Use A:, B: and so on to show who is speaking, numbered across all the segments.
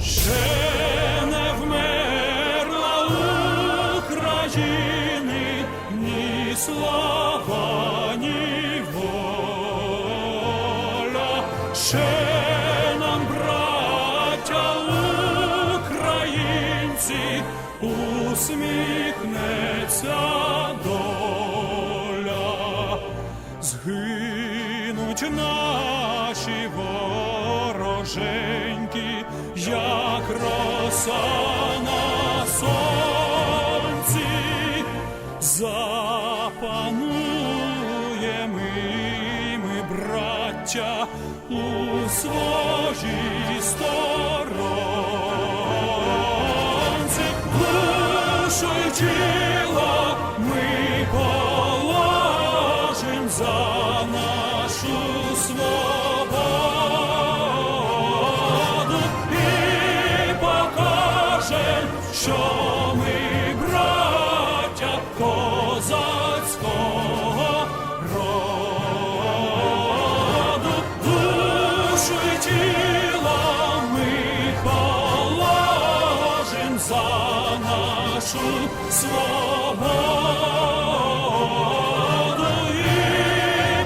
A: Ще не вмерла України ні слава, ні воля. Ще нам, браття українці, усміхнеться доля. Згинуть наші вороженьки, як роса на сонці, запануємо ми, браття, у своїй сторонці, душу ми положим за нашу свободу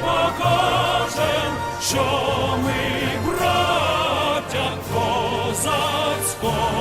A: покажем, що ми браття козацького.